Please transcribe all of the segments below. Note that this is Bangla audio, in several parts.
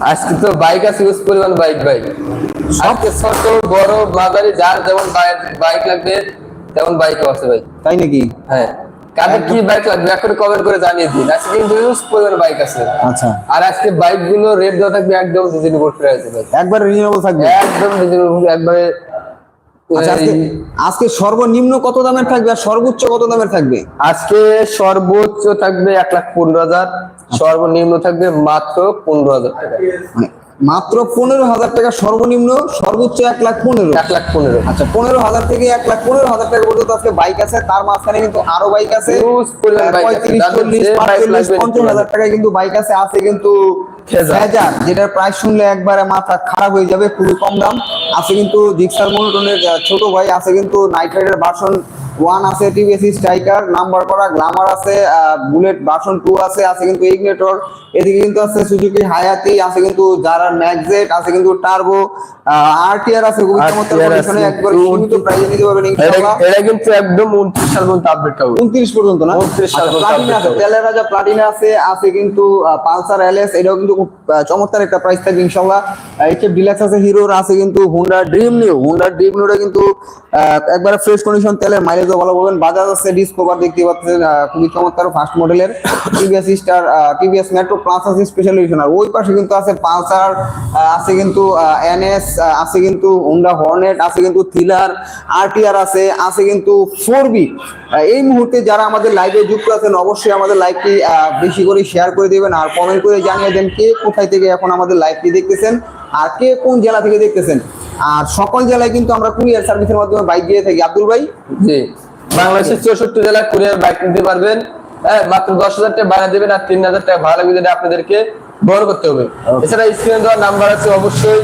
আজকে তো বাইক আছে ইউজ পরিমাণ বাইক বাইক আজকে ছোট বড় মাঝারি যার যেমন বাইক লাগবে তেমন বাইক আছে ভাই। তাই নাকি? হ্যাঁ। কাদের কি বাইক লাগবে এখন কমেন্ট করে জানিয়ে দিন। আজকে কিন্তু ইউজ পরিমাণ বাইক আছে। আচ্ছা। আর আজকে বাইকগুলো রেট দেওয়া থাকবে একদম রিজনেবল প্রাইসে ভাই। একবার রিজনেবল থাকবে? একদম রিজনেবল একবারে আজকে সর্বনিম্ন কত দামের থাকবে আর সর্বোচ্চ কত দামের থাকবে? আজকে সর্বোচ্চ থাকবে এক লাখ পনেরো হাজার সর্বনিম্ন থাকবে মাত্র পনেরো হাজার টাকা। মানে মাত্র পনেরো হাজার টাকা সর্বনিম্ন সর্বোচ্চ এক লাখ পনেরো। এক লাখ পনেরো। আচ্ছা পনেরো হাজার থেকে এক লাখ পনেরো হাজার টাকা পর্যন্ত আজকে বাইক আছে তার মাঝখানে কিন্তু আরও বাইক আছে। পঞ্চাশ হাজার টাকায় কিন্তু বাইক আছে আছে কিন্তু। ফেজার যেটার প্রাইস শুনলে একবারে মাথা খারাপ হয়ে যাবে খুবই কম দাম। আছে কিন্তু জিক্সার মনোটনের ছোট ভাই আছে কিন্তু নাইট রাইডার ভার্সন ওয়ান আছে টিভিএস স্ট্রাইকার নাম্বার করা গ্লামার আছে বুলেট ভার্সন টু আছে আছে কিন্তু ইগনেটর এদিকে কিন্তু আছে সুজুকি হায়াতি আছে কিন্তু যারা ম্যাগজেট আছে কিন্তু টার্বো আরটিআর আছে খুবই চমৎকার কন্ডিশনে একবার সীমিত প্রাইসে নিতে পারবেন ইনশাআল্লাহ। এটা কিন্তু একদম উনত্রিশ সাল পর্যন্ত আপডেট হবে। উনত্রিশ পর্যন্ত না? 29 সাল পর্যন্ত প্লাটিনা আছে তেলের রাজা প্লাটিনা আছে আছে কিন্তু পালসার এলএস এটাও কিন্তু খুব চমৎকার একটা প্রাইস থাকবে ইনশাআল্লাহ। এইচএফ ডিলাক্স আছে হিরোর আছে কিন্তু Honda Dream new Honda Dream নিউটা কিন্তু একবারে ফ্রেশ কন্ডিশন তেলের মাইলেজও ভালো পাবেন বাজাজ আছে ডিসকভার দেখতে পাচ্ছেন খুবই চমৎকার ফার্স্ট মডেলের TVS Star TVS Metro Plus আছে স্পেশাল এডিশন আর ওই পাশে কিন্তু আছে পালসার আছে কিন্তু এনএস আছে কিন্তু হুন্ডা হর্নেট আছে কিন্তু থ্রিলার আরটিআর আছে আছে কিন্তু ফোর বি এই মুহূর্তে যারা আমাদের লাইভে যুক্ত আছেন, অবশ্যই আমাদের লাইভটি বেশি করে শেয়ার করে দেবেন আর কমেন্ট করে জানিয়ে দেন কে কোথায় থেকে এখন আমাদের লাইভটি দেখতেছেন। আর কে কোন জেলা থেকে দেখতেছেন? আর সকল জেলায় কিন্তু আমরা কুরিয়ার সার্ভিসের মাধ্যমে বাইক দিয়ে থাকি। আব্দুল ভাই? জি। বাংলাদেশের চৌষট্টি জেলায় কুরিয়ার বাইক নিতে পারবেন। হ্যাঁ মাত্র দশ হাজার টাকা ভাড়া দেবেন আর তিন হাজার টাকা ভাড়া লাগবে যেটা আপনাদেরকে বহন করতে হবে। এছাড়া স্ক্রিনে দেওয়ার নাম্বার আছে অবশ্যই।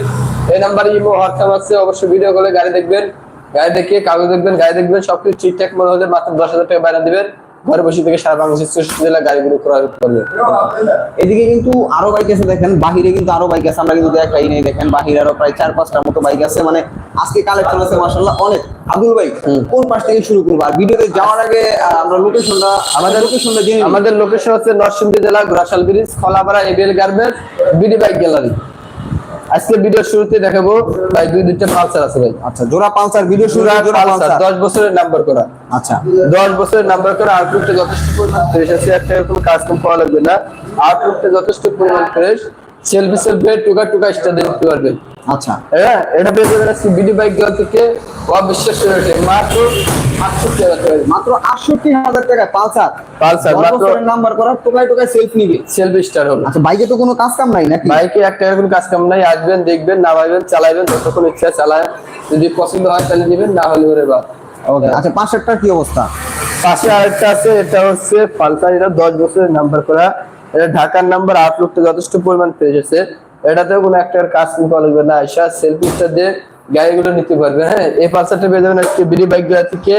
এই নাম্বারে ইমো হোয়াটসঅ্যাপ আছে অবশ্যই ভিডিও কলে গাড়ি দেখবেন। গাড়ি দেখে কাগজ দেখবেন গাড়ি দেখবেন সবকিছু ঠিকঠাক মনে হলে মাত্র দশ হাজার টাকা ভাড়া দিবেন। ঘরে বসে থেকে সারা বাংলাদেশের চৌষট্টি জেলা গাড়িগুলো ক্রয় করবে এদিকে কিন্তু আরও বাইক আছে দেখেন বাহিরে কিন্তু আরও বাইক আছে আমরা কিন্তু দেখাই নেই দেখেন বাহিরে আরও প্রায় চার পাঁচটা মতো বাইক আছে মানে আজকে কালেকশন আছে মাসাল্লাহ অনেক। আব্দুল ভাই কোন পাশ থেকে শুরু করব? আর ভিডিওতে যাওয়ার আগে আমরা লোকেশনটা আমাদের লোকেশনটা জেনে আমাদের লোকেশন হচ্ছে নরসিংদী জেলা Ghorashal bridge Kholapara ABL garments BD bike gallery আজকে ভিডিও শুরুতে দেখাবো ভাই দুই দুইটা পালসার আছে ভাই। আচ্ছা জোড়া পালসার ভিডিও শুরু জোড়া জোড়া পালসার। পালসার দশ বছরের নাম্বার করা। আচ্ছা। দশ বছরের নাম্বার করা আউটলুকটা যথেষ্ট পরিমাণ ফ্রেশ আছে একটা কোনো কাজ কম পাওয়া লাগবে না। আউটলুকটা যথেষ্ট পরিমাণ ফ্রেশ সেলফি সেলফি টুকা টুকা স্টার করতে পারবেন। আচ্ছা। হ্যাঁ এটা পেয়ে যাবেন আজকে বাইক গ্যালারি থেকে। অবিশ্বাস্য রেটে মাত্র আটষট্টি হাজার টাকা। মাত্র আটষট্টি হাজার টাকা পালসার? পালসার মাত্র নাম্বার করা টোকায় টোকায় সেলফ নিবে। সেলফি স্টার হবে আচ্ছা বাইকে তো কোনো কাজ কাম নাই নাকি? বাইকে একটা এরকম কাজ কাম নাই। আসবেন দেখবেন নামাইবেন চালাইবেন যতক্ষণ ইচ্ছা চালায়। যদি পছন্দ হয় তাহলে দিবেন না হলে ওরে বা ওকে আচ্ছা কি অবস্থা? পাশে আরেকটা আছে এটা হচ্ছে পালসার এটা দশ বছরের নাম্বার করা। এটা ঢাকার নাম্বার আউটলুকটা যথেষ্ট পরিমাণ পেয়ে গেছে। এটাতেও কোনো একটা কাজ কিন্তু লাগবে না। আইসা সেলফিটা দিয়ে গাড়িগুলো নিতে পারবে হ্যাঁ? এই পালসারটা পেয়ে যাবেন আজকে বিডি বাইকগুলা থেকে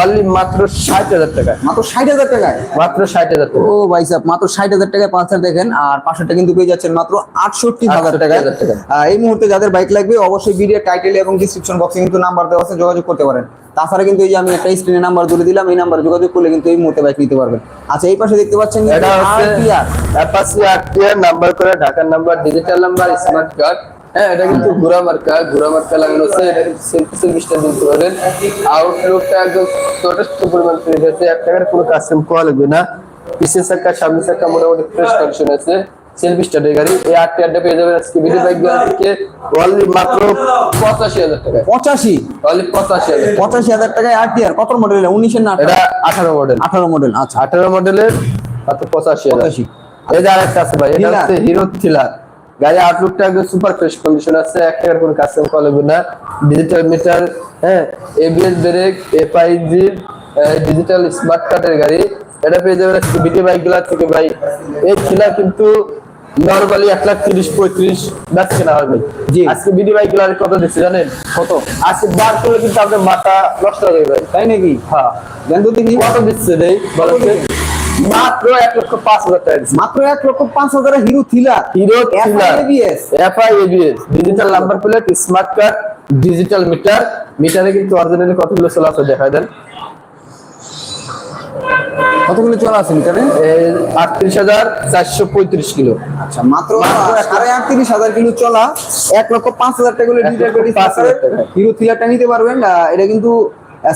অনলি মাত্র ষাট হাজার টাকা মাত্র ষাট হাজার টাকায়? মাত্র ষাট হাজার টাকা। ও ভাই সাহেব মাত্র ষাট হাজার টাকায় পালসার দেখেন আর কিন্তু পেয়ে যাচ্ছেন মাত্র আটষট্টি হাজার টাকায়। টাকা। এই মুহূর্তে যাদের বাইক লাগবে অবশ্যই ভিডিও টাইটেল এবং ডিসক্রিপশন বক্সে কিন্তু নাম্বার দেওয়া আছে যোগাযোগ করতে পারেন। তাছাড়া কিন্তু এই যে আমি একটা স্ক্রিনে নাম্বার তুলে দিলাম এই নাম্বার যোগাযোগ করলে কিন্তু এই মুহূর্তে বাইক নিতে পারবেন। আচ্ছা এই পাশে দেখতে পাচ্ছেন এটা হচ্ছে আরটিআর নাম্বার করে ঢাকার number digital number smart card হ্যাঁ এটা কিন্তু ঘোরা মার্কা ঘোরা মার্কা লাগানো আছে এটা কিন্তু সেলফি দিতে আউটলুকটা একদম যথেষ্ট পরিমাণ ফ্রেশ আছে এক টাকার কোনো কাস্টম করা লাগবে না। পিছের চাকা সামনের চাকা মোটামুটি ফ্রেশ কন্ডিশন আছে। সেলফি স্টার্টের গাড়ি এই আরটিআরটা পেয়ে যাবেন আজকে ভিডিও বাইক থেকে। অনলি মাত্র পঁচাশি হাজার টাকা পঁচাশি? অনলি পঁচাশি হাজার পঁচাশি হাজার টাকায় আরটিআর কত মডেল উনিশের না এটা আঠারো মডেল আঠারো মডেল আচ্ছা। আঠারো মডেলের মাত্র পঁচাশি হাজার। এই যে আরেকটা আছে ভাই এটা হচ্ছে হিরো থ্রিলার গাড়ি আউটলুকটা একদম সুপার ফ্রেশ কন্ডিশন আছে এক টাকার কোনো কাস্টম করা লাগবে না। ডিজিটাল মিটার হ্যাঁ ABS brake FIG digital smart কার্ডের গাড়ি। এটা পেয়ে যাবেন বিটি বাইকগুলা থেকে ভাই। এই থ্রিলার কিন্তু নর্মালি এক লাখ তিরিশ পঁয়ত্রিশ ব্যাচ কেনা হবে জি। আজকে বিডি বাইকগুলার কত দিচ্ছে জানেন? কত? আজকে বার করলে কিন্তু আপনার মাথা নষ্ট হয়ে যাবে। তাই নাকি? হ্যাঁ। কত দিচ্ছে রে বলেন। তো? মাত্র এক লক্ষ পাঁচ হাজার টাকা মাত্র এক লক্ষ পাঁচ হাজার Hero Thriller Hero ABS FI ABS digital number plate smart card digital meter মিটারে কিন্তু অরিজিনালি কতগুলো চলা আছে দেখা দেন। কতগুলো চলা আছে লিটারে আটত্রিশ হাজার চারশো পঁয়ত্রিশ কিলো। আচ্ছা মাত্র সাড়ে আটত্রিশ হাজার কিলো চলা। এক লক্ষ পাঁচ হাজার টাকা পাঁচ হাজার টাকা। হিরো থ্রিলারটা নিতে পারবেন। এটা কিন্তু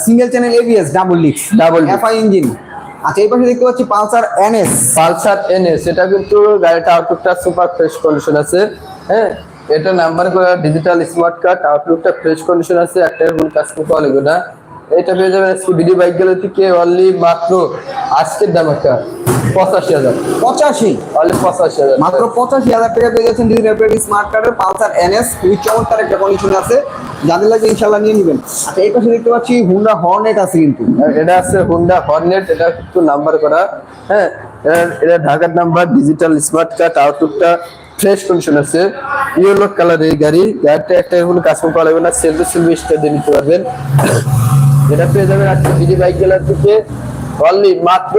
সিঙ্গেল চ্যানেল এবিএস ডাবল লিক্স disc। এফআই ইঞ্জিন আচ্ছা এই পাশে দেখতে পাচ্ছি পালসার এনএস। পালসার এনএস, এটা কিন্তু গাড়িটা আউটলুকটা সুপার ফ্রেশ কন্ডিশন আছে। হ্যাঁ এটা নাম্বার করা ডিজিটাল স্মার্ট কার্ড আউটলুকটা ফ্রেশ কন্ডিশন আছে একটা কাজ করতে পারবে না এটা পেয়ে যাবেন আজকে বিডি বাইক গেলে থেকে অনলি মাত্র আজকের দাম একটা পঁচাশি হাজার। পঁচাশি? অনলি পঁচাশি হাজার। মাত্র পঁচাশি হাজার টাকা পেয়ে যাচ্ছেন ডিজিটাল স্মার্ট কার্ডের পালসার এনএস খুবই চমৎকার একটা কন্ডিশন আছে। যাদের ইনশাল্লাহ নিয়ে নেবেন। আচ্ছা এই পাশে দেখতে পাচ্ছি হুন্ডা হর্নেট আছে কিন্তু। এটা আছে হুন্ডা হর্নেট এটা একটু নাম্বার করা। হ্যাঁ এটা- ঢাকার নাম্বার ডিজিটাল স্মার্ট কার্ড আউটলুকটা ফ্রেশ কন্ডিশন আছে। ইয়েলো কালার এই গাড়ি। গাড়িটা একটা কাজ করা লাগবে না সেলফি সেলফি স্টার দিয়ে নিতে পারবেন। এটা পেয়ে যাবেন আজকে সিটি বাইক থেকে। অনলি মাত্র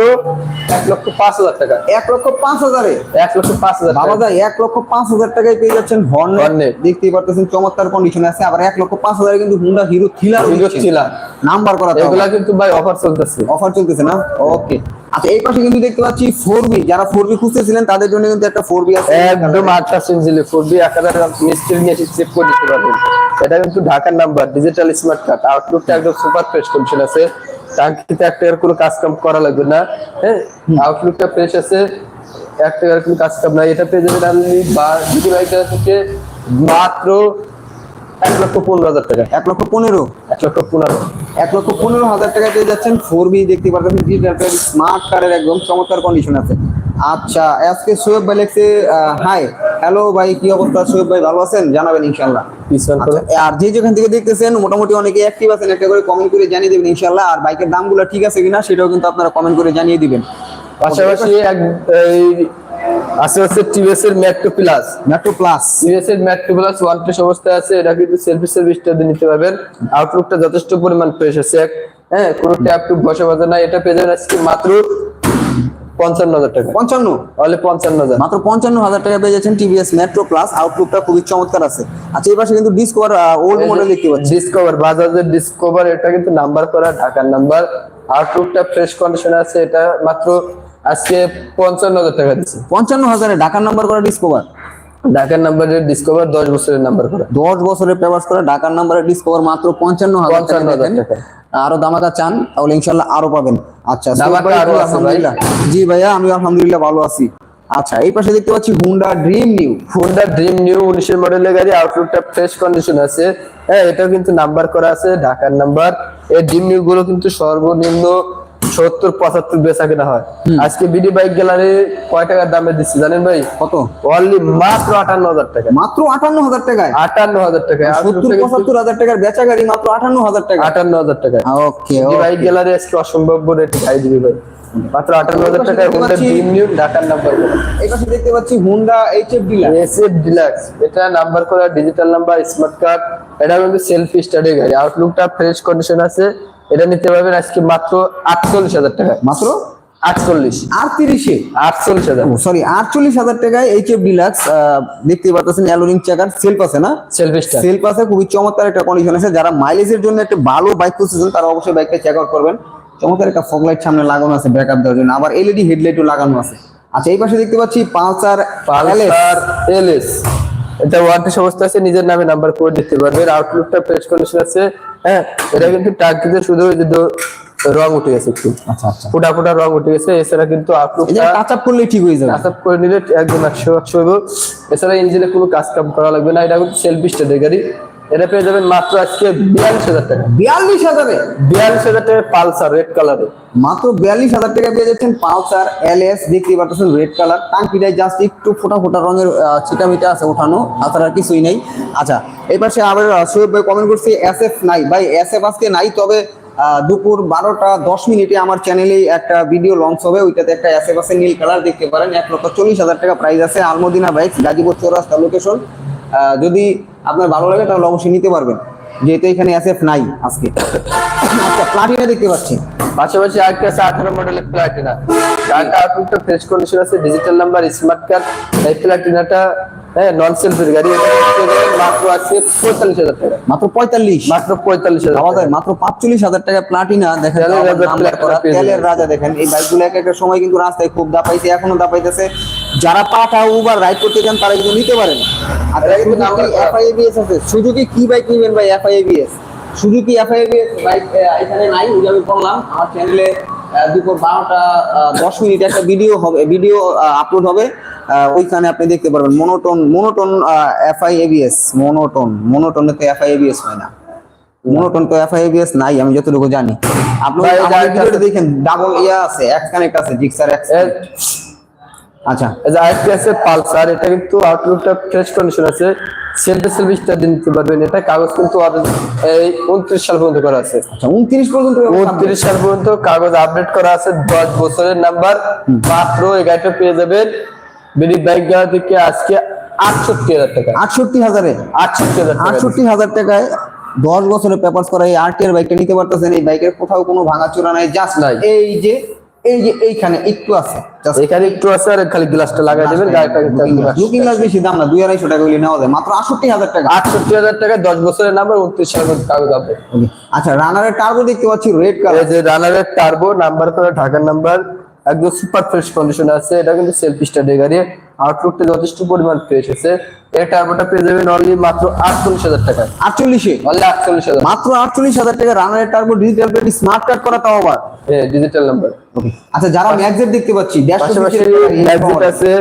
এক লক্ষ পাঁচ হাজার টাকা। এক লক্ষ পাঁচ হাজারে? এক লক্ষ পাঁচ হাজার বাবা যায় এক লক্ষ পাঁচ হাজার টাকায় পেয়ে যাচ্ছেন হর্নেট দেখতেই পারতেছেন চমৎকার কন্ডিশন আছে। আবার এক লক্ষ পাঁচ হাজারে কিন্তু হুন্ডা হিরো Thriller। নাম্বার করা এগুলা কিন্তু ভাই অফার চলতেছে। অফার চলতেছে না? ওকে আচ্ছা এই পাশে কিন্তু দেখতে পাচ্ছি ফোর বি যারা ফোর বি খুঁজতেছিলেন তাদের জন্য কিন্তু একটা ফোর বি আছে। একদম আটটা সিনজিলে ফুটবি এক হাজার মিস্ত্রি নিয়ে চেক করে দিতে পারবেন। এটা কিন্তু ঢাকার নাম্বার ডিজিটাল স্মার্ট কার্ড আউটলুকটা একদম সুপার ফ্রেশ কন্ডিশন আছে। টাঙ্কিতে এক টাকার কোনো কাজ কাম করা লাগবে না হ্যাঁ? আউটলুকটা ফ্রেশ আছে এক টাকার কোনো কাজ কাম নাই। এটা পেয়ে যাবেন আপনি বা যদি বাইকটা থেকে মাত্র এক লক্ষ পনেরো হাজার টাকা। এক লক্ষ পনেরো? এক লক্ষ পনেরো। এক লক্ষ পনেরো হাজার টাকা পেয়ে যাচ্ছেন ফোর বি দেখতে স্মার্ট একদম চমৎকার কন্ডিশন আছে। আচ্ছা আজকে সোয়েব লেখছে হাই হ্যালো ভাই কি অবস্থা? সোয়েব ভাই ভালো আছেন? জানাবেন ইনশাল্লাহ আচ্ছা, আর যে যেখান থেকে দেখতেছেন মোটামুটি অনেকে অ্যাক্টিভ আছেন একটা করে কমেন্ট করে জানিয়ে দিবেন ইনশাল্লাহ আর বাইকের দামগুলো ঠিক আছে কিনা সেটাও কিন্তু আপনারা কমেন্ট করে জানিয়ে দিবেন। পাশাপাশি এক এই আছে হচ্ছে টিভিএস এর metro plus metro plus TVS এর ম্যাট্রো প্লাস ওয়ান টেস অবস্থায় আছে এটা কিন্তু সেলফি দিয়ে নিতে পারবেন। আউটলুকটা যথেষ্ট পরিমাণ ফ্রেশ আছে। এক হ্যাঁ কোনো ট্যাপ টুপ বসে বাজে না এটা পেয়ে যাবেন আজকে মাত্র পঞ্চান্ন হাজার টাকা। পঞ্চান্ন? তাহলে পঞ্চান্ন হাজার মাত্র পঞ্চান্ন হাজার টাকা পেয়ে যাচ্ছেন টিভিএস মেট্রো প্লাস আউটলুকটা খুবই চমৎকার আছে। আচ্ছা এই পাশে কিন্তু ডিসকভার ওল্ড মডেল দেখতে পাচ্ছি। ডিসকভার বাজাজের ডিসকভার এটা কিন্তু নাম্বার করা ঢাকার নাম্বার আউটলুকটা ফ্রেশ কন্ডিশনে আছে এটা মাত্র আজকে পঞ্চান্ন হাজার টাকা দিচ্ছে। পঞ্চান্ন হাজারে ঢাকার নাম্বার করা ডিসকভার ঢাকার নাম্বারের ডিসকভার দশ বছরের নাম্বার করা। দশ বছরের পেপার্স করা ঢাকার নাম্বারে ডিসকভার মাত্র পঞ্চান্ন হাজার টাকা 55,000 টাকা। আরও দামাকা চান তাহলে ইনশাল্লাহ আরও পাবেন। আচ্ছা আরও। আলহামদুলিল্লাহ। জি ভাইয়া আমি আলহামদুলিল্লাহ ভালো আছি। আচ্ছা এই পাশে দেখতে পাচ্ছি Honda Dream new Honda Dream new উনিশের মডেলের গাড়ি আউটলুকটা ফ্রেশ কন্ডিশন আছে। হ্যাঁ এটাও কিন্তু নাম্বার করা আছে ঢাকার নাম্বার এই ড্রিম নিউ গুলো কিন্তু সর্বনিম্ন সত্তর পঁচাত্তর বেচা কেনা হয়। আজকে বিডি বাইক গ্যালারি কয় টাকার দামে দিচ্ছে জানেন ভাই? কত? অনলি মাত্র আটান্ন হাজার টাকা। মাত্র আটান্ন হাজার টাকায়? আটান্ন হাজার টাকা সত্তর পঁচাত্তর হাজার টাকার বেচা গাড়ি মাত্র আটান্ন হাজার টাকা আটান্ন হাজার টাকা ওকে বাইক গ্যালারি আজকে অসম্ভব রেট খাই দিবে ভাই। মাত্র আটান্ন হাজার টাকায় হোন্ডা ড্রিম নিউ ঢাকার নাম্বার এই দেখতে পাচ্ছি হুন্ডা এইচএফ ডিলাক্স এটা নাম্বার করা ডিজিটাল নাম্বার স্মার্ট কার্ড এটা কিন্তু সেলফি স্টাডি গাড়ি। আউটলুকটা ফ্রেশ কন্ডিশন আছে। এটা নিতে পারবেন আজকে মাত্র আটচল্লিশ হাজার টাকা মাত্র? আটচল্লিশ। আটত্রিশে আটচল্লিশ হাজার। সরি আটচল্লিশ হাজার টাকায় ডিলাক্স দেখতে পাচ্ছেন অ্যালোরিং চাকার সেলফ আছে না? সেলফি সেলফ আছে খুবই চমৎকার একটা কন্ডিশন আছে। যারা মাইলেজের জন্য একটা ভালো বাইক খুঁজতেছেন তারা অবশ্যই বাইকটা চেক আউট করবেন। চমৎকার একটা ফগ লাইট সামনে লাগানো আছে ব্যাকআপ দেওয়ার জন্য। আবার এলইডি হেডলাইটও লাগানো আছে। আচ্ছা এই পাশে দেখতে পাচ্ছি পালসার পালসার এলএস এটা ওয়ারেন্টি অবস্থা আছে নিজের নামে নাম্বার করে দিতে পারবেন। আউটলুকটা ফ্রেশ কন্ডিশন আছে। হ্যাঁ এটা কিন্তু টার্কিতে শুধু যে রং উঠে গেছে একটু। আচ্ছা আচ্ছা। ফুটা ফুটা রং উঠে গেছে এছাড়া কিন্তু করলে টাচ আপ করলেই ঠিক হয়ে যাবে। আসাপ করে নিলে একদম একশো একশো এছাড়া ইঞ্জিনে কোনো কাজ কাম করা লাগবে না এটা কিন্তু সেলফি স্টাডি গাড়ি। এটা পেয়ে যাবেন মাত্র আজকে বিয়াল্লিশ হাজার টাকা। বিয়াল্লিশ হাজারে বিয়াল্লিশ হাজার টাকা পালসার রেড কালারে মাত্র বিয়াল্লিশ হাজার টাকা পেয়ে যাচ্ছেন পালসার এলএস দেখতে পাচ্ছেন রেড কালার টাঙ্কিটাই জাস্ট একটু ফোটা ফোটা রঙের চিটামিটা আছে ওঠানো তাছাড়া আর কিছুই নেই। আচ্ছা এই পাশে আবার সোহেব ভাই কমেন্ট করছে এস এফ নাই। ভাই এস এফ আজকে নাই তবে দুপুর বারোটা দশ মিনিটে আমার চ্যানেলে একটা ভিডিও লঞ্চ হবে। ওইটাতে একটা এস আছে নীল কালার দেখতে পারেন। এক লক্ষ চল্লিশ হাজার টাকা প্রাইস আছে। আলমদিনা বাইক গাজীপুর চৌরাস্তা লোকেশন যদি আপনার ভালো লাগে তাহলে অবশ্যই নিতে পারবেন। যেহেতু এখানে এস এফ নাই আজকে। আচ্ছা প্লাটিনা দেখতে পাচ্ছি। পাশাপাশি আরেকটা আছে আঠারো মডেলের প্লাটিনা গাড়িটা আউটলুকটা ফ্রেশ কন্ডিশন আছে ডিজিটাল নাম্বার স্মার্ট কার্ড এই প্লাটিনাটা হ্যাঁ নন সেলফের গাড়ি মাত্র আছে পঁয়তাল্লিশ হাজার টাকা। মাত্র পঁয়তাল্লিশ। মাত্র পঁয়তাল্লিশ হাজার মাত্র পাঁচচল্লিশ হাজার টাকা প্লাটিনা তেলের যাবেন। রাজা দেখেন। এই বাইকগুলো এক একটা সময় কিন্তু রাস্তায় খুব দাপাইছে এখনও দাপাইতেছে। যারা পাঠা উবার রাইড করতে চান তারা কিন্তু নিতে পারেন। আর। এফআইএবিএস আছে। সুজুকি কি বাইক নিবেন ভাই এফআইএবিএস সুজুকি এফআইএবিএস বাইক এখানে নাই ওই আমি বললাম আমার চ্যানেলে দুপুর বারোটা দশ মিনিট একটা ভিডিও হবে ভিডিও আপলোড হবে। ওইখানে আপনি দেখতে পারবেন monotone monotone FI ABS monotone মনোটনে তো এফআইএবিএস হয় না। মনোটন তো এফআইএবিএস নাই আমি যতটুকু জানি। আপনি ভাই, আমাদের এটা ভিডিওটা আছে। দেখেন ডাবল ইয়া আছে এক্স কানেক্ট আছে জিক্সার এক্স এর- আচ্ছা। এই যে আরেকটি আছে পালসার এটা কিন্তু আউটলুকটা ফ্রেশ কন্ডিশন আছে। সেলফি দিতে পারবেন এটা কাগজ কিন্তু এই উনত্রিশ সাল পর্যন্ত করা আছে। আচ্ছা উনত্রিশ পর্যন্ত উনত্রিশ সাল পর্যন্ত কাগজ আপডেট করা আছে দশ বছরের নাম্বার মাত্র এই গাড়িটা পেয়ে যাবেন বিডি বাইক গাড়ি থেকে আজকে আটষট্টি হাজার টাকা আটষট্টি হাজারে? আটষট্টি হাজার আটষট্টি হাজার টাকায় দশ বছরের পেপারস করা এই আরটিআর বাইকটা নিতে পারতেছেন এই বাইকের কোথাও কোনো ভাঙাচোরা নাই জাস্ট নাই। এই যে এই যে এইখানে একটু আছে এখানে একটু আছে আর খালি গ্লাসটা লাগাই দেবেন লুকিং গ্লাস বেশি দাম না দুই আড়াইশো টাকা হলে নেওয়া যায় মাত্র আটষট্টি হাজার টাকা। আটষট্টি হাজার টাকা দশ বছরের নাম্বার উনত্রিশ হাজার পর্যন্ত কাগজ আপডেট আচ্ছা রানারের টার্বো দেখতে পাচ্ছি রেড কালার যে রানারের টার্বো নাম্বার তো ঢাকার নাম্বার একদম সুপার ফ্রেশ কন্ডিশন আছে এটা কিন্তু সেলফি স্টার্টের গাড়ি। আউটলুকটা যথেষ্ট পরিমাণ ফ্রেশ আছে এই টার্বোটা পেয়ে যাবেন অনলি মাত্র আটচল্লিশ হাজার টাকা আটচল্লিশে? অনলি আটচল্লিশ হাজার। মাত্র আটচল্লিশ হাজার টাকা রানারের turbo digital plate smart card করা তাও আবার? হ্যাঁ ডিজিটাল নাম্বার আচ্ছা যারা ম্যাগজেট দেখতে পাচ্ছি আছে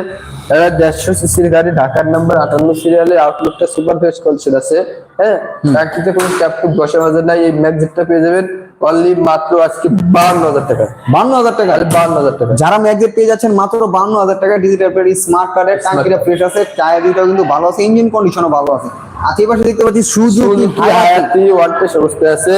দেড়শো সিসির গাড়ি ঢাকার নাম্বার আটান্ন সিরিয়ালে আউটলুকটা সুপার ফ্রেশ কন্ডিশন আছে। হ্যাঁ? টাঙ্কিতে কোনো ক্যাপটুপ বসে বাজার নাই এই ম্যাগজেটটা পেয়ে যাবেন। অনলি মাত্র আজকে বাহান্ন হাজার টাকা। বান্ন হাজার টাকা? বাহান্ন হাজার টাকা। যারা ম্যাগজেট পেয়ে যাচ্ছেন মাত্র বান্ন হাজার টাকা ডিজিটাল স্মার্ট কার্ডের টাঙ্কিটা ফ্রেশ আছে টায়ার দুটো কিন্তু ভালো আছে ইঞ্জিন কন্ডিশনও ভালো আছে। পাশে দেখতে পাচ্ছি সুজুকি হায়াতি ওয়ান টেস্ট অবস্থায় আছে।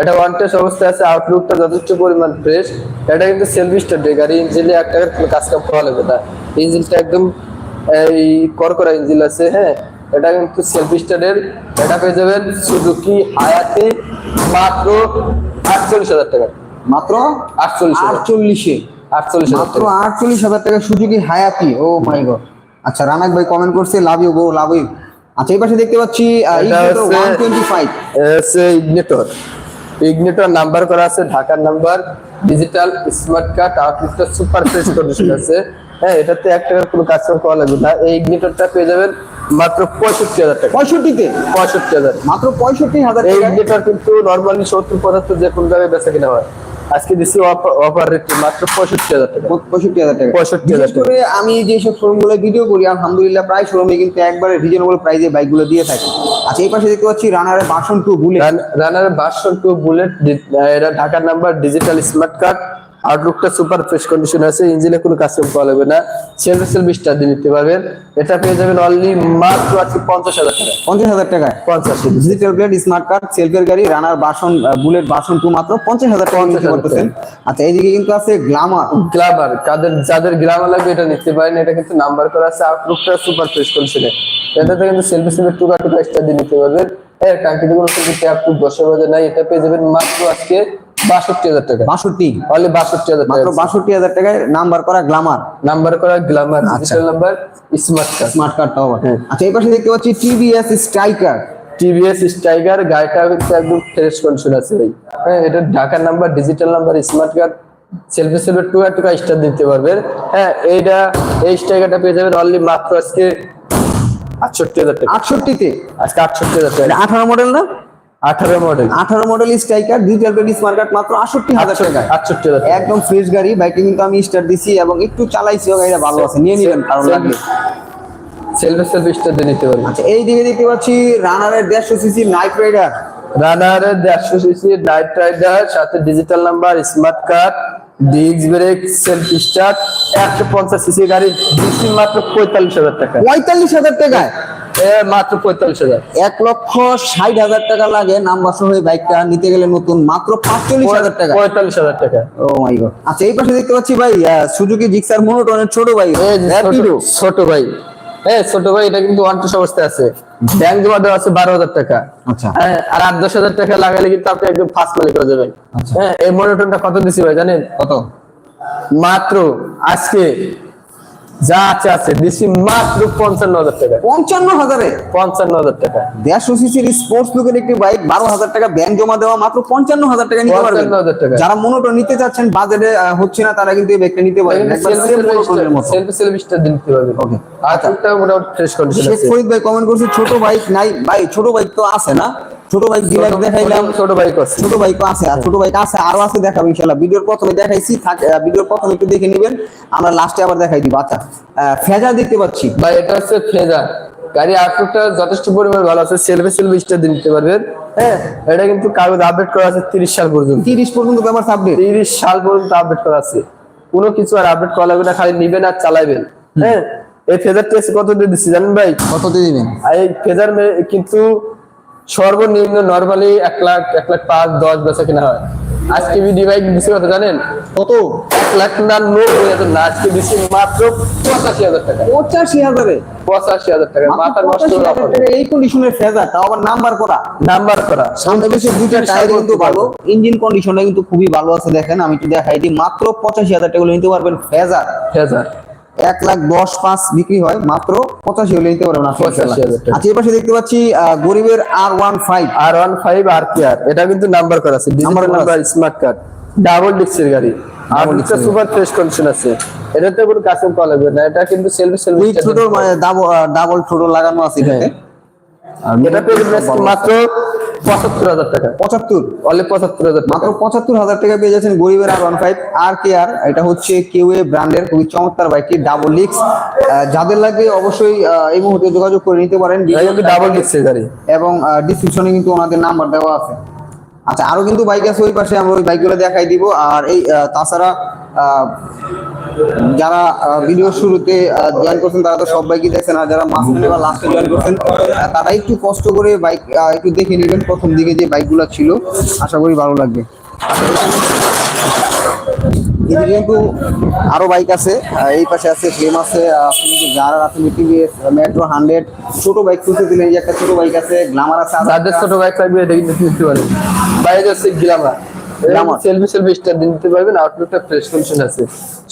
এটা ওয়ান টেস্ট অবস্থায় আছে আউটলুকটা যথেষ্ট পরিমাণ ফ্রেশ এটা কিন্তু সেলফ স্টার্টের গাড়ি ইঞ্জিনে এক টাকার কাজ কাম করা লাগবে না। ইঞ্জিনটা একদম এই করকরা ইঞ্জিন আছে হ্যাঁ। এটা কিন্তু সেলফ স্টার্টের এটা পেয়ে যাবেন। সুজুকি হায়াতি মাত্র আটচল্লিশ হাজার টাকা। মাত্র আটচল্লিশ আটচল্লিশে আটচল্লিশ মাত্র আটচল্লিশ হাজার টাকা সুজুকি হায়াতি ও মাই গড আচ্ছা রানাক ভাই কমেন্ট করছে love you go love you আচ্ছা এই পাশে দেখতে পাচ্ছি এটা হচ্ছে- টোয়েন্টি ফাইভ আছে ইগনিটর ইগনিটর নাম্বার করা আছে ঢাকার নাম্বার ডিজিটাল স্মার্ট কার্ড আউটলুকটা সুপার ফ্রেশ কন্ডিশন আছে। হ্যাঁ এটাতে এক টাকার কোনো কাজ করা লাগবে না। এই ইগনিটরটা পেয়ে যাবেন মাত্র পঁয়ষট্টি হাজার টাকা। পঁয়ষট্টিতে? পঁয়ষট্টি হাজার। মাত্র পঁয়ষট্টি হাজার এই টাকা ইগনিটর কিন্তু নর্মালি সত্তর পঁচাত্তর যে কোনো জায়গায় বেচা কিনা হয়। আজকে দিচ্ছি অফার রেট মাত্র পঁয়ষট্টি হাজার টাকা। পঁয়ষট্টি হাজার টাকা। 65,000 বিশেষ করে আমি যেসব শোরুমগুলো ভিডিও করি আলহামদুলিল্লাহ প্রায় শোরুমে কিন্তু একবারে রিজনেবল প্রাইসে বাইকগুলো দিয়ে থাকে। আচ্ছা এই পাশে দেখতে পাচ্ছি রানারের বাসন টু বুলেট রানার বাসন টু বুলেট এটা ঢাকার নাম্বার ডিজিটাল স্মার্ট কার্ড আউটলুকটা সুপার ফ্রেশ কন্ডিশন আছে ইঞ্জিনে কোনো কাজ করা লাগবে না। সেলফ সেলফ স্টার দিয়ে নিতে পারবেন। এটা পেয়ে যাবেন অনলি মাত্র আছে পঞ্চাশ হাজার টাকা পঞ্চাশ হাজার টাকায়? পঞ্চাশ ডিজিটাল প্লেট স্মার্ট কার্ড সেলফের গাড়ি রানার বাসন বুলেট বাসন টু মাত্র পঞ্চাশ হাজার টাকা নিতে 50,000 পারতেছেন। আচ্ছা এইদিকে কিন্তু আছে গ্লামার গ্লামার কাদের যাদের গ্লামার লাগবে এটা নিতে পারেন। এটা কিন্তু নাম্বার করা আছে আউটলুকটা সুপার ফ্রেশ কন্ডিশনে এটাতে কিন্তু সেলফি সেলফি টুকা টুকা স্টার দিয়ে নিতে পারবেন। হ্যাঁ টাঙ্কিতে কোনো কিন্তু ট্যাপ টুপ বসে বাজে নাই। এটা পেয়ে যাবেন মাত্র আজকে বাষট্টি হাজার টাকা। বাষট্টি? অনলি বাষট্টি হাজার মাত্র টাকা বাষট্টি হাজার টাকায় নাম্বার করা গ্লামার। নাম্বার করা Glamour digital number smart card smart কার্ডটাও আবার হ্যাঁ। আচ্ছা এই পাশে দেখতে পাচ্ছি টিভিএস স্ট্রাইকার টিভিএস স্ট্রাইকার গাড়িটা কিন্তু একদম ফ্রেশ কন্ডিশন আছে ভাই। হ্যাঁ এটা ঢাকার number digital number smart card selfie selfie two আর টুকা স্টার দিতে পারবেন হ্যাঁ এইটা এই স্ট্রাইকারটা পেয়ে যাবেন অনলি মাত্র আজকে আটষট্টি হাজার টাকা। আটষট্টিতে? আজকে আটষট্টি হাজার টাকা। আঠারো মডেল না? আঠারো মডেল আঠারো মডেল স্ট্রাইকার কার্ড মাত্র আটষট্টি হাজার টাকা। আটষট্টি হাজার একদম ফ্রেশ গাড়ি বাইকে কিন্তু আমি স্টার্ট দিছি এবং একটু চালাইছিও গাড়িটা ভালো আছে। নিয়ে নিবেন কারণ লাগলে সেলফি সেলফি স্টার দিয়ে নিতে পারবেন আচ্ছা এই দিকে দেখতে পাচ্ছি রানারের দেড়শো সিসি নাইট রাইডার রানার দেড়শো সিসি নাইট রাইডার সাথে digital number smart card disc brake self start একশো পঞ্চাশ সিসি গাড়ি দিচ্ছি মাত্র পঁয়তাল্লিশ হাজার টাকা। পঁয়তাল্লিশ হাজার টাকায়? মাত্র পঁয়তাল্লিশ হাজার। এক লক্ষ ষাট হাজার টাকা লাগে। নাম্বার সহ এই বাইকটা নিতে গেলে নতুন মাত্র পাঁচচল্লিশ হাজার টাকা। পঁয়তাল্লিশ হাজার টাকা। Oh my god. আচ্ছা এই পাশে দেখতে পাচ্ছি ভাই সুজুকি জিক্সার মোনোটনের ছোট ভাই। ছোট- ভাই। হ্যাঁ ছোট ভাই এটা কিন্তু ওয়ান টু অবস্থায় আছে। ব্যাংক জমা দেওয়া আছে বারো হাজার টাকা। আচ্ছা। আর আট দশ হাজার টাকা লাগালে কিন্তু আপনি একদম ফার্স্ট মালিক হয়ে যাবেন। আচ্ছা। হ্যাঁ এই মনোটনটা কত দিছি ভাই জানেন? কত? মাত্র আজকে যা আছে আছে। মাত্র পঞ্চান্ন হাজার টাকা। পঞ্চান্ন হাজারে পঞ্চান্ন হাজার টাকা দেড়শো সিসির স্পোর্টস লুকের একটি বাইক বারো হাজার টাকা ব্যাংক জমা দেওয়া মাত্র পঞ্চান্ন হাজার টাকা নিতে পারবেন যারা নিতে চাচ্ছেন বাজেটে হচ্ছে না তারা কিন্তু এই ব্যাগটা নিতে পারবেন একবার same monoton-এর মতো। সেলফি সেলফিটা দিতে পারবেন Okay. আর মোটামুটি ফ্রেশ কন্ডিশন শেখ ফরিদ ভাই কমেন্ট করছে ছোট বাইক নাই। ভাই ছোট বাইক তো আছে না? ছোট বাইক ডিলার দেখাইলাম। ছোট বাইক আছে। ছোট বাইক আছে আর ছোট বাইক আছে আরও আছে দেখাবো ভিডিওর প্রথমে দেখাইছি ভিডিওর প্রথমে একটু দেখে নেবেন। আমরা লাস্টে আবার দেখাই দিব। আচ্ছা। ফেজা দেখতে পাচ্ছি। ভাই এটা হচ্ছে ফেজার গাড়ি আউটলুকটা যথেষ্ট পরিমাণ ভালো আছে সেলফি সেলফি স্টার দিতে পারবেন। হ্যাঁ। এটা কিন্তু কাগজ আপডেট করা আছে তিরিশ সাল পর্যন্ত। তিরিশ পর্যন্ত ব্যাপার সাবডেট তিরিশ সাল পর্যন্ত আপডেট করা আছে। কোনো কিছু আর আপডেট করা লাগবে না খালি নিবেন আর চালাবেন হ্যাঁ? এই ফেজার টেস্ট কত দিয়ে দিচ্ছি জানেন ভাই? কত দিয়ে দিবেন এই ফেজার কিন্তু সর্বনিম্ন নর্মালি এক লাখ এক লাখ পাঁচ দশ বেচা কিনা হয়। আজকে বিডি বাইক দিছে কত জানেন? কত? এক লাখ না নব্বই হাজার না আজকে দিছে মাত্র পঁচাশি হাজার টাকা। পঁচাশি হাজারে? পঁচাশি হাজার টাকা মাথা নষ্ট এই কন্ডিশনের তাও আবার নাম্বার করা। নাম্বার করা। সামনে পিছনে দুইটা টায়ার কিন্তু ভালো। ইঞ্জিন কন্ডিশনটা কিন্তু খুবই ভালো আছে দেখেন আমি তো দেখাই দিই। মাত্র পঁচাশি হাজার টাকা নিতে পারবেন ফেজার। ফেজার। এক লাখ দশ পাঁচ বিক্রি হয় মাত্র পঁচাশি হলে নিতে পারবেন আপনি 85,000 ইনশাআল্লাহ। টাকা। আচ্ছা পাশে দেখতে পাচ্ছি গরিবের R one five R one five আর কে আর এটা কিন্তু নাম্বার করা আছে নাম্বার স্মার্ট কার্ড ডাবল ডিক্সের গাড়ি। আর এর সুপার ফ্রেশ কন্ডিশন আছে। এটাতে কোনো কাস্টম করা লাগবে না এটা কিন্তু সেলফি সেলফি ছোট মানে ডাবল ডাবল ছোট লাগানো আছে এটাতে। আর এটা পেয়ে মাত্র পঁচাত্তর হাজার টাকা। পঁচাত্তর? অনলি পঁচাত্তর হাজার মাত্র পঁচাত্তর হাজার টাকা পেয়ে যাচ্ছেন গরিবের আর ওয়ান ফাইভ আর কে আর এটা হচ্ছে কেউ এ ব্র্যান্ডের খুবই চমৎকার বাইকটি ডাবল লিক্স যাদের লাগে অবশ্যই এই মুহূর্তে যোগাযোগ করে নিতে পারেন। ডাবল ডিক্সের গাড়ি। এবং ডিসক্রিপশনে কিন্তু ওনাদের নাম্বার দেওয়া আছে। আচ্ছা আরও কিন্তু বাইক আছে ওই পাশে আমরা ওই বাইকগুলো দেখাই দিব। আর এই তাছাড়া যারা ভিডিও শুরুতে জয়েন করছেন তারা তো সব বাইকই দেখছেন আর যারা মাঝখানে বা লাস্টে জয়েন করছেন তারা একটু কষ্ট করে বাইক একটু দেখে নেবেন প্রথম দিকে যে বাইকগুলো ছিল। আশা করি ভালো লাগবে। কিন্তু আরও বাইক আছে এই পাশে আছে ফ্লেম আছে যারা আছে টিভিএস মেট্রো হান্ড্রেড ছোট বাইক খুঁজতে দিলেন এই একটা ছোট বাইক আছে গ্লামার আছে ছোট বাইক লাগবে এটা কিন্তু নিতে পারেন। বাইক হচ্ছে গ্লামার। সেলফি সেলফি স্টার দিতে পারবেন আউটলুকটা ফ্রেশ কন্ডিশন আছে।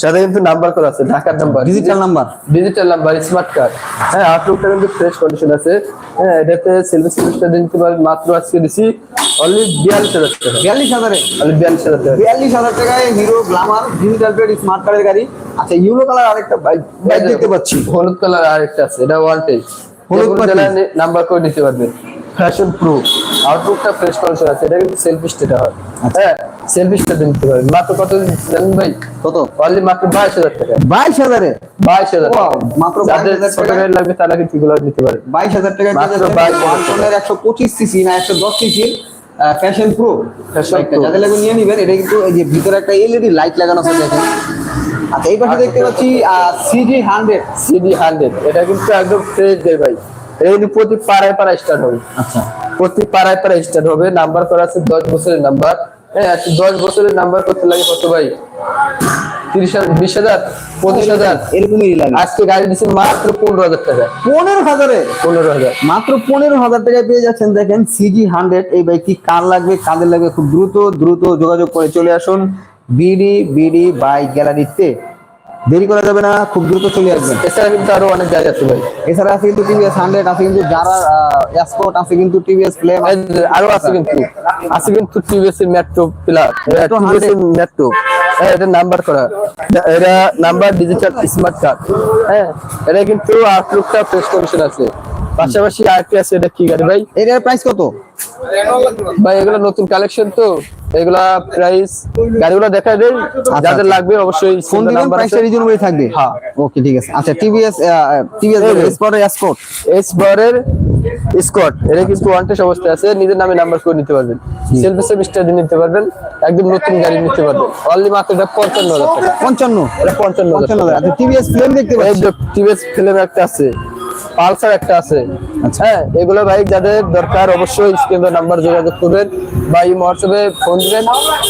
সাথে কিন্তু নাম্বার করা আছে ঢাকার number digital number digital number smart card হ্যাঁ আউটলুকটা কিন্তু ফ্রেশ কন্ডিশন আছে। হ্যাঁ এটাতে সেলফি সেলফিটা দিতে পারেন মাত্র আজকে দিছি অনলি বিয়াল্লিশ হাজার টাকা। বিয়াল্লিশ হাজারে? অনলি বিয়াল্লিশ হাজার টাকা। বিয়াল্লিশ হাজার টাকায় Hero Glamour digital plate smart কার্ডের গাড়ি। আচ্ছা কালার আরেকটা বাইক বাইক দেখতে পাচ্ছি। হলুদ কালার আরেকটা আছে এটা ওয়ান হলুদ কালার নাম্বার করে নিতে পারবেন। ফ্যাশন প্রো আউটলুকটা ফ্রেশ কন্ডিশন আছে। এটা কিন্তু সেলফি স্টেটা হয়। আচ্ছা। হ্যাঁ সেলফি স্টেট নিতে পারবেন মাত্র কত জানেন ভাই? কত? অনলি মাত্র বাইশ হাজার টাকা। বাইশ হাজারে? বাইশ হাজার মাত্র যাদের 22,000 ছোট টাকা। গাড়ি লাগবে তারা কিন্তু এগুলো নিতে পারে। বাইশ হাজার টাকা মাত্র 22,000 একশো পঁচিশ সিসি না একশো দশ সিসির ফ্যাশন প্রো। যাদের লাগবে নিয়ে নিবেন। এটা কিন্তু এই যে ভিতরে একটা এলইডি লাইট লাগানো আছে দেখেন। আচ্ছা এই পাশে দেখতে পাচ্ছি সিজি হান্ড্রেড সিডি হান্ড্রেড এটা কিন্তু একদম ফ্রেশ দেয় ভাই। কিন্তু প্রতি পাড়ায় পাড়ায় স্টার্ট হবে। আচ্ছা। প্রতি পাড়ায় পাড়ায় স্টার্ট হবে। নাম্বার করা আছে দশ বছরের নাম্বার হ্যাঁ দশ বছরের নাম্বার করতে লাগে কত ভাই? তিরিশ হাজার বিশ হাজার পঁচিশ হাজার? এরকমই আজকে গাড়ি দিচ্ছে মাত্র পনেরো হাজার টাকা। পনেরো হাজারে? পনেরো হাজার। মাত্র পনেরো হাজার টাকায় পেয়ে যাচ্ছেন দেখেন সিজি হান্ড্রেড এই বাইকটি কার লাগবে? কাদের লাগবে? খুব দ্রুত দ্রুত যোগাযোগ করে চলে আসুন। বিডি বিডি বাইক গ্যালারিতে দেরি করা যাবে না খুব দ্রুত চলে আসবেন। এছাড়া কিন্তু আরও অনেক গাড়ি আছে ভাই। এছাড়া আছে কিন্তু টিভিএস হান্ড্রেড আছে কিন্তু যারা এক্সপোর্ট আছে কিন্তু টিভিএস ফ্লেম আরও আছে কিন্তু আছে। কিন্তু টিভিএস এর মেট্রো প্লাস টিভিএস এর মেট্রো হ্যাঁ এটা নাম্বার করা। এটা নাম্বার ডিজিটাল স্মার্ট কার্ড হ্যাঁ এটা কিন্তু আউটলুকটা ফ্রেশ কন্ডিশন আছে। পাশাপাশি আরেকটি আছে এটা কি গাড়ি ভাই? এটার প্রাইস কত? ভাই এগুলো নতুন কালেকশন তো। এগুলা প্রাইস গাড়িগুলো দেখা দেই। যাদের লাগবে অবশ্যই ফোন দিবেন প্রাইসটা থাকবে? হ্যাঁ। ওকে ঠিক আছে। আচ্ছা টিভিএস টিভিএস এই যে। স্পটের এক্সপোর্ট এস বরের স্কট এটা কিন্তু অবস্থায় আছে। নিজের নামে নাম্বার করে নিতে পারবেন। সেলফি সেমিস্টার দিয়ে নিতে পারবেন। একদম নতুন গাড়ি নিতে পারবেন। অনলি মাত্র এটা পঞ্চান্ন হাজার টাকা। পঞ্চান্ন? এটা পঞ্চান্ন হাজার টাকা। আচ্ছা টিভিএস ফ্লেম দেখতে এই পাচ্ছি। টিভিএস ফিল্ম একটা আছে। পালসার একটা আছে। আচ্ছা। হ্যাঁ এগুলো ভাই যাদের দরকার অবশ্যই স্ক্রিনের নাম্বার যোগাযোগ করবেন বা এই মহোৎসবে ফোন দিবেন।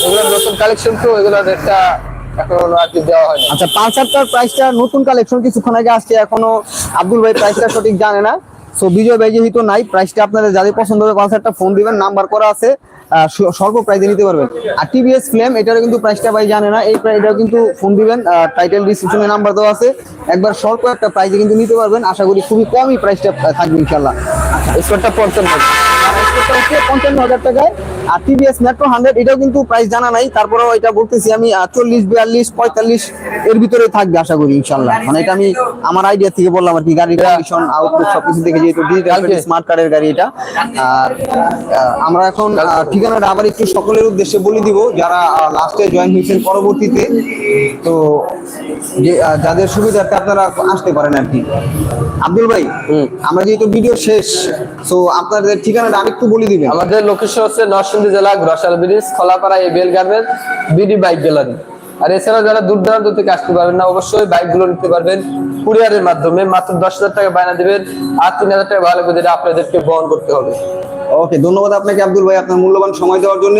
এগুলো নতুন কালেকশন তো এগুলো একটা এখন আর কি দেওয়া হয় না আচ্ছা পালসারটার প্রাইসটা নতুন কালেকশন কিছুক্ষণ আগে আসছে এখনও আব্দুল ভাই প্রাইসটা সঠিক জানে না। সো বিজয় ভাই যেহেতু নাই প্রাইসটা আপনাদের যাদের পছন্দ হবে কনসার্টটা ফোন দিবেন নাম্বার করা আছে স্বল্প প্রাইজে নিতে পারবেন। আর টিভিএস ফ্লেম এটারও কিন্তু প্রাইসটা ভাই জানে না, এই প্রাইসটাও কিন্তু ফোন দিবেন টাইটেল ডিসক্রিপশনে নাম্বার দেওয়া আছে। একবার স্বল্প একটা প্রাইসে কিন্তু নিতে পারবেন, আশা করি খুবই কমই প্রাইসটা থাকবে ইনশাল্লাহ স্মার্টটা পঞ্চান্ন হাজার। পঞ্চান্ন হাজার টাকায় আর টিভিএস মেট্রো হান্ড্রেড এটাও কিন্তু প্রাইস জানা নাই। তারপরেও এটা বলতেছি আমি চল্লিশ বিয়াল্লিশ পঁয়তাল্লিশ এর ভিতরে থাকবে আশা করি ইনশাল্লাহ মানে এটা আমি আমার আইডিয়া থেকে বললাম আর কি গাড়ির কন্ডিশন আউটলুক সবকিছু দেখে যেহেতু ডিজিটাল স্মার্ট কার্ডের গাড়ি এটা। আর আহ, আমরা এখন আহ, ঠিকানাটা আবার একটু সকলের উদ্দেশ্যে বলে দিব যারা লাস্টে জয়েন হয়েছেন পরবর্তীতে। তো যাদের সুবিধার্থে আপনারা আসতে পারেন আর কি। আব্দুল ভাই হুম। আমরা যেহেতু ভিডিও শেষ তো আপনাদের ঠিকানাটা আরেকটু বলে দিবেন। আমাদের লোকেশন হচ্ছে নরসিংদী জেলা Ghorashal bridge, Kholapara ABL garments BD bike gallery. আর এছাড়া যারা দূর দূরান্ত থেকে আসতে পারবেন না, অবশ্যই বাইকগুলো নিতে পারবেন কুরিয়ারের মাধ্যমে। মাত্র দশ হাজার টাকা বায়না দেবেন, আর তিন হাজার টাকা ভালো করে আপনাদেরকে বহন করতে হবে। ওকে ধন্যবাদ আপনাকে আব্দুল ভাই আপনার মূল্যবান সময় দেওয়ার জন্য।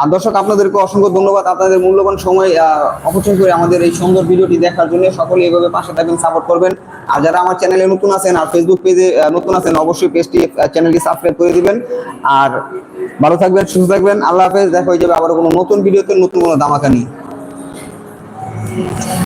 আর দর্শক, আপনাদেরকে অসংখ্য ধন্যবাদ আপনাদের মূল্যবান সময় অপচয় করে আমাদের এই সুন্দর ভিডিওটি দেখার জন্য। সকলে এভাবে পাশে থাকবেন সাপোর্ট করবেন। আর যারা আমার চ্যানেলে নতুন আছেন আর ফেসবুক পেজে নতুন আছেন, অবশ্যই পেজটি চ্যানেলটি সাবস্ক্রাইব করে দিবেন। আর ভালো থাকবেন, সুস্থ থাকবেন। আল্লাহ হাফেজ, দেখা হয়ে যাবে আবার কোনো নতুন ভিডিওতে, নতুন কোনো দামাকা নিয়ে।